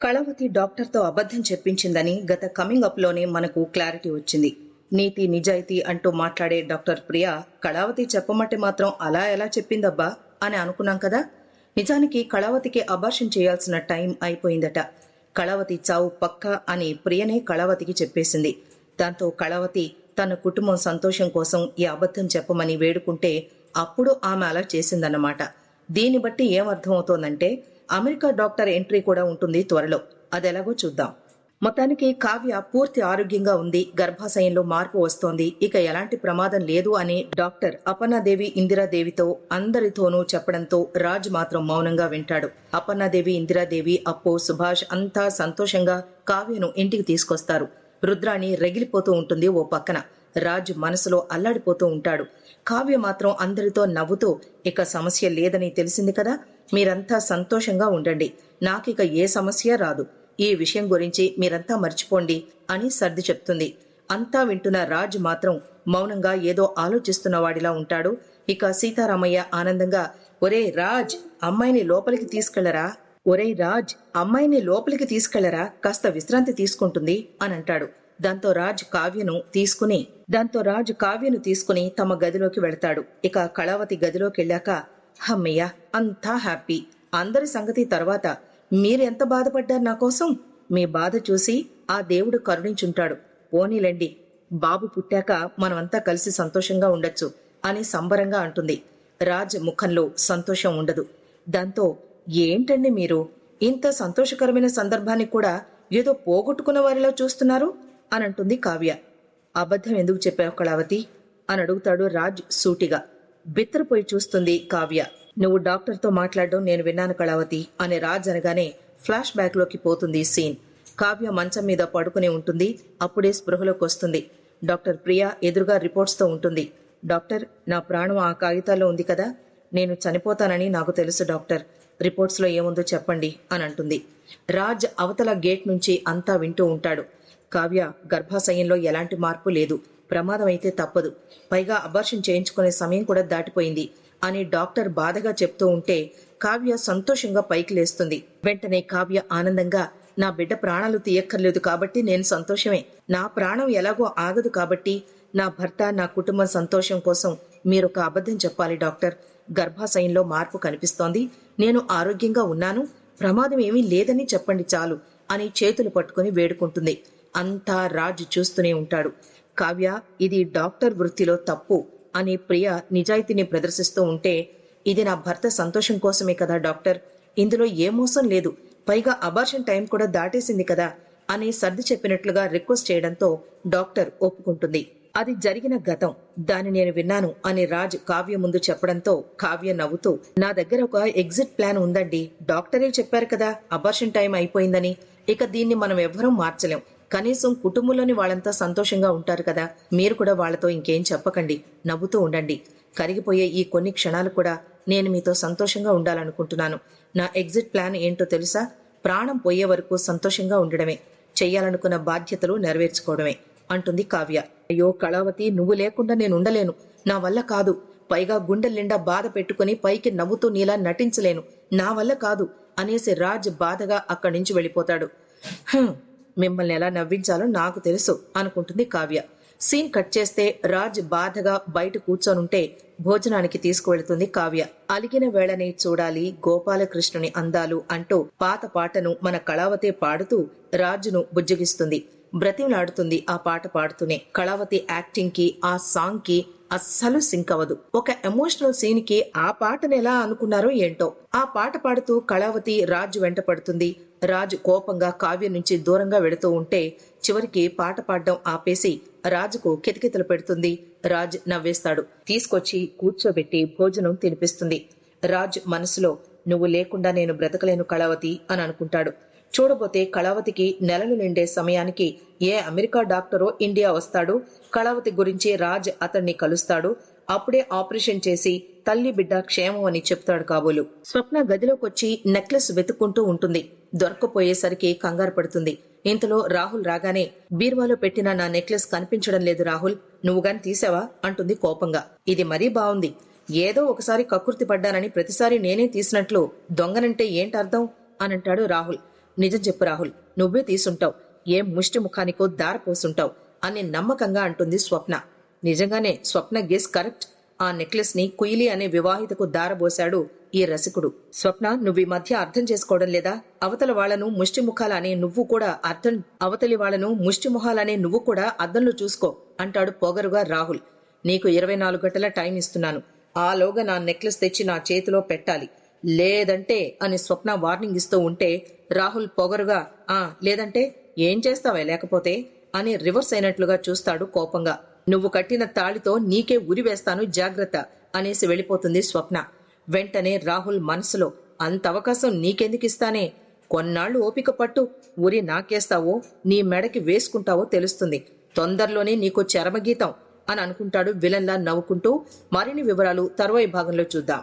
కళావతి డాక్టర్తో అబద్ధం చెప్పించిందని గత కమింగ్ అప్లోనే మనకు క్లారిటీ వచ్చింది. నీతి నిజాయితీ అంటూ మాట్లాడే డాక్టర్ ప్రియా కళావతి చెప్పమంటే మాత్రం అలా ఎలా చెప్పిందబ్బా అని అనుకున్నాం కదా? నిజానికి కళావతికి అబార్షన్ చేయాల్సిన టైం అయిపోయిందట. కళావతి చావు పక్కా అని ప్రియనే కళావతికి చెప్పేసింది. దాంతో కళావతి తన కుటుంబం సంతోషం కోసం ఈ అబద్ధం చెప్పమని వేడుకుంటే అప్పుడు ఆమె అలా చేసిందన్నమాట. దీన్ని బట్టి ఏమర్థమవుతోందంటే అమెరికా డాక్టర్ ఎంట్రీ కూడా ఉంటుంది త్వరలో. అదెలాగో చూద్దాం. మొత్తానికి కావ్య పూర్తి ఆరోగ్యంగా ఉంది. గర్భాశయంలో మార్పు వస్తోంది. ఇక ఎలాంటి ప్రమాదం లేదు అని డాక్టర్ అపర్ణాదేవి ఇందిరాదేవితో అందరితోనూ చెప్పడంతో రాజ్ మాత్రం మౌనంగా వింటాడు. అపర్ణాదేవి ఇందిరాదేవి అప్పు సుభాష్ అంతా సంతోషంగా కావ్యను ఇంటికి తీసుకొస్తారు. రుద్రాణి రగిలిపోతూ ఉంటుంది ఓ పక్కన. రాజ్ మనసులో అల్లాడిపోతూ ఉంటాడు. కావ్య మాత్రం అందరితో నవ్వుతూ ఇక సమస్య లేదని తెలిసింది కదా? మీరంతా సంతోషంగా ఉండండి. నాకిక ఏ సమస్య రాదు. ఈ విషయం గురించి మీరంతా మర్చిపోండి అని సర్ది చెప్తుంది. అంతా వింటున్న రాజ్ మాత్రం మౌనంగా ఏదో ఆలోచిస్తున్న వాడిలా ఉంటాడు. ఇక సీతారామయ్య ఆనందంగా ఒరే రాజ్ అమ్మాయిని లోపలికి తీసుకెళ్ళరా? ఒరే రాజ్ అమ్మాయిని లోపలికి తీసుకెళ్ళరా? కాస్త విశ్రాంతి తీసుకుంటుంది అని అంటాడు. దాంతో రాజ్ కావ్యను తీసుకుని దాంతో రాజ్ కావ్యను తీసుకుని తమ గదిలోకి వెళతాడు. ఇక కళావతి గదిలోకి వెళ్ళాక హమ్మయ్య అంతా హ్యాపీ. అందరి సంగతి తర్వాత. మీరెంత బాధపడ్డారు నా కోసం? మీ బాధ చూసి ఆ దేవుడు కరుణించుంటాడు. పోనీలండి. బాబు పుట్టాక మనమంతా కలిసి సంతోషంగా ఉండొచ్చు అని సంబరంగా అంటుంది. రాజ్ ముఖంలో సంతోషం ఉండదు. దాంతో ఏంటండి మీరు? ఇంత సంతోషకరమైన సందర్భాన్ని కూడా ఏదో పోగొట్టుకున్న వారిలో చూస్తున్నారు? అని అంటుంది కావ్య. అబద్ధం ఎందుకు చెప్పావు కళావతి? అని అడుగుతాడు రాజ్ సూటిగా. బిత్తరపోయి చూస్తుంది కావ్య. నువ్వు డాక్టర్తో మాట్లాడడం నేను విన్నాను కళావతి అని రాజ్ అనగానే ఫ్లాష్ బ్యాక్లోకి పోతుంది సీన్. కావ్య మంచం మీద పడుకుని ఉంటుంది. అప్పుడే స్పృహలోకి వస్తుంది. డాక్టర్ ప్రియా ఎదురుగా రిపోర్ట్స్తో ఉంటుంది. డాక్టర్ నా ప్రాణం ఆ కాగితాల్లో ఉంది కదా? నేను చనిపోతానని నాకు తెలుసు డాక్టర్. రిపోర్ట్స్లో ఏముందో చెప్పండి అని అంటుంది. రాజ్ అవతల గేట్ నుంచి అంతా వింటూ ఉంటాడు. కావ్య గర్భాశయంలో ఎలాంటి మార్పు లేదు. ప్రమాదం అయితే తప్పదు. పైగా అబార్షన్ చేయించుకునే సమయం కూడా దాటిపోయింది అని డాక్టర్ బాధగా చెప్తూ ఉంటే కావ్య సంతోషంగా పైకి లేస్తుంది. వెంటనే కావ్య ఆనందంగా నా బిడ్డ ప్రాణాలు తీయక్కర్లేదు కాబట్టి నేను సంతోషమే. నా ప్రాణం ఎలాగో ఆగదు కాబట్టి నా భర్త నా కుటుంబం సంతోషం కోసం మీరొక అబద్ధం చెప్పాలి డాక్టర్. గర్భాశయంలో మార్పు కనిపిస్తోంది. నేను ఆరోగ్యంగా ఉన్నాను. ప్రమాదం ఏమీ లేదని చెప్పండి చాలు అని చేతులు పట్టుకుని వేడుకుంటుంది. అంతా రాజు చూస్తూనే ఉంటాడు. కావ్య ఇది డాక్టర్ వృత్తిలో తప్పు అని ప్రియ నిజాయితీని ప్రదర్శిస్తూ ఉంటే ఇది నా భర్త సంతోషం కోసమే కదా డాక్టర్. ఇందులో ఏ మోసం లేదు. పైగా అబార్షన్ టైం కూడా దాటేసింది కదా అని సర్ది చెప్పినట్లుగా రిక్వెస్ట్ చేయడంతో డాక్టర్ ఒప్పుకుంటుంది. అది జరిగిన గతం. దాన్ని నేను విన్నాను అని రాజ్ కావ్య ముందు చెప్పడంతో కావ్య నవ్వుతూ నా దగ్గర ఒక ఎగ్జిట్ ప్లాన్ ఉందండి. డాక్టరే చెప్పారు కదా అబార్షన్ టైం అయిపోయిందని. ఇక దీన్ని మనం ఎవ్వరూ మార్చలేం. కనీసం కుటుంబంలోని వాళ్ళంతా సంతోషంగా ఉంటారు కదా. మీరు కూడా వాళ్ళతో ఇంకేం చెప్పకండి. నవ్వుతూ ఉండండి. కరిగిపోయే ఈ కొన్ని క్షణాలు కూడా నేను మీతో సంతోషంగా ఉండాలనుకుంటున్నాను. నా ఎగ్జిట్ ప్లాన్ ఏంటో తెలుసా? ప్రాణం పోయే వరకు సంతోషంగా ఉండడమే. చెయ్యాలనుకున్న బాధ్యతలు నెరవేర్చుకోవడమే. అంటుంది కావ్య. అయ్యో కళావతి నువ్వు లేకుండా నేను ఉండలేను. నా వల్ల కాదు. పైగా గుండెల నిండా బాధ పెట్టుకుని పైకి నవ్వుతూ నీలా నటించలేను. నా వల్ల కాదు అనేసి రాజ్ బాధగా అక్కడి నుంచి వెళ్ళిపోతాడు. మిమ్మల్ని ఎలా నవ్వించాలో నాకు తెలుసు అనుకుంటుంది కావ్య. సీన్ కట్ చేస్తే రాజ్ బాధగా బయట కూర్చొనుంటే భోజనానికి తీసుకువెళ్తుంది కావ్య. అలిగిన వేళని చూడాలి గోపాలకృష్ణుని అందాలు అంటూ పాత పాటను మన కళావతే పాడుతూ రాజును బుజ్జగిస్తుంది. బ్రతిమలాడుతుంది ఆ పాట పాడుతూనే. కళావతి యాక్టింగ్కి ఆ సాంగ్కి అస్సలు సింక్ అవ్వదు ఒక ఎమోషనల్ సీన్కి ఆ పాటను ఎలా అనుకున్నారో ఏంటో. ఆ పాట పాడుతూ కళావతి రాజు వెంట పడుతుంది రాజు కోపంగా కావ్య నుంచి దూరంగా వెడుతూ ఉంటే చివరికి పాట పాడడం ఆపేసి రాజుకు కితకితలు పెడుతుంది. రాజ్ నవ్వేస్తాడు. తీసుకొచ్చి కూర్చోబెట్టి భోజనం తినిపిస్తుంది. రాజ్ మనసులో నువ్వు లేకుండా నేను బ్రతకలేను కళావతి అని అనుకుంటాడు. చూడబోతే కళావతికి నెలలు నిండే సమయానికి ఏ అమెరికా డాక్టరో ఇండియా వస్తాడు. కళావతి గురించి రాజ్ అతన్ని కలుస్తాడు. అప్పుడే ఆపరేషన్ చేసి తల్లి బిడ్డ క్షేమం అని చెప్తాడు కాబోలు. స్వప్న గదిలోకొచ్చి నెక్లెస్ వెతుక్కుంటూ ఉంటుంది. దొరకపోయేసరికి కంగారు పడుతుంది. ఇంతలో రాహుల్ రాగానే బీర్వాలో పెట్టిన నా నెక్లెస్ కనిపించడం లేదు రాహుల్ నువ్వు గాని తీసావా? అంటుంది కోపంగా. ఇది మరీ బావుంది. ఏదో ఒకసారి కక్కుర్తి పడ్డానని ప్రతిసారి నేనే తీసినట్లు దొంగనంటే ఏంటర్థం అనంటాడు రాహుల్. నిజం చెప్పు రాహుల్ నువ్వే తీసుంటావు. ఏం ముష్టి ముఖానికో దారపోసుంటావు అని నమ్మకంగా అంటుంది స్వప్న. నిజంగానే స్వప్న గెస్ కరెక్ట్? ఆ నెక్లెస్ని కుయిలి అనే వివాహితకు దారబోశాడు ఈ రసికుడు. స్వప్న నువ్వు ఈ మధ్య అర్థం చేసుకోవడం లేదా? అవతల వాళ్ళను ముష్టిముఖాలనే నువ్వు కూడా అర్థం అవతలి వాళ్ళను ముష్టిముఖాలనే నువ్వు కూడా అద్దంలో చూసుకో అంటాడు పొగరుగా రాహుల్. నీకు ఇరవై నాలుగు గంటల టైం ఇస్తున్నాను. ఆలోగా నా నెక్లెస్ తెచ్చి నా చేతిలో పెట్టాలి. లేదంటే అని స్వప్న వార్నింగ్ ఇస్తూ ఉంటే రాహుల్ పొగరుగా ఆ లేదంటే ఏం చేస్తావే లేకపోతే? అని రివర్స్ అయినట్లుగా చూస్తాడు కోపంగా. నువ్వు కట్టిన తాళితో నీకే ఉరి వేస్తాను జాగ్రత్త అనేసి వెళ్ళిపోతుంది స్వప్న. వెంటనే రాహుల్ మనసులో అంత అవకాశం నీకెందుకిస్తానే కొన్నాళ్ళు ఓపిక పట్టు ఉరి నాకేస్తావో నీ మెడకి వేసుకుంటావో తెలుస్తుంది. తొందరలోనే నీకు చరమగీతం అని అనుకుంటాడు విలన్లా నవ్వుకుంటూ. మరిన్ని వివరాలు తర్వాయి భాగంలో చూద్దాం.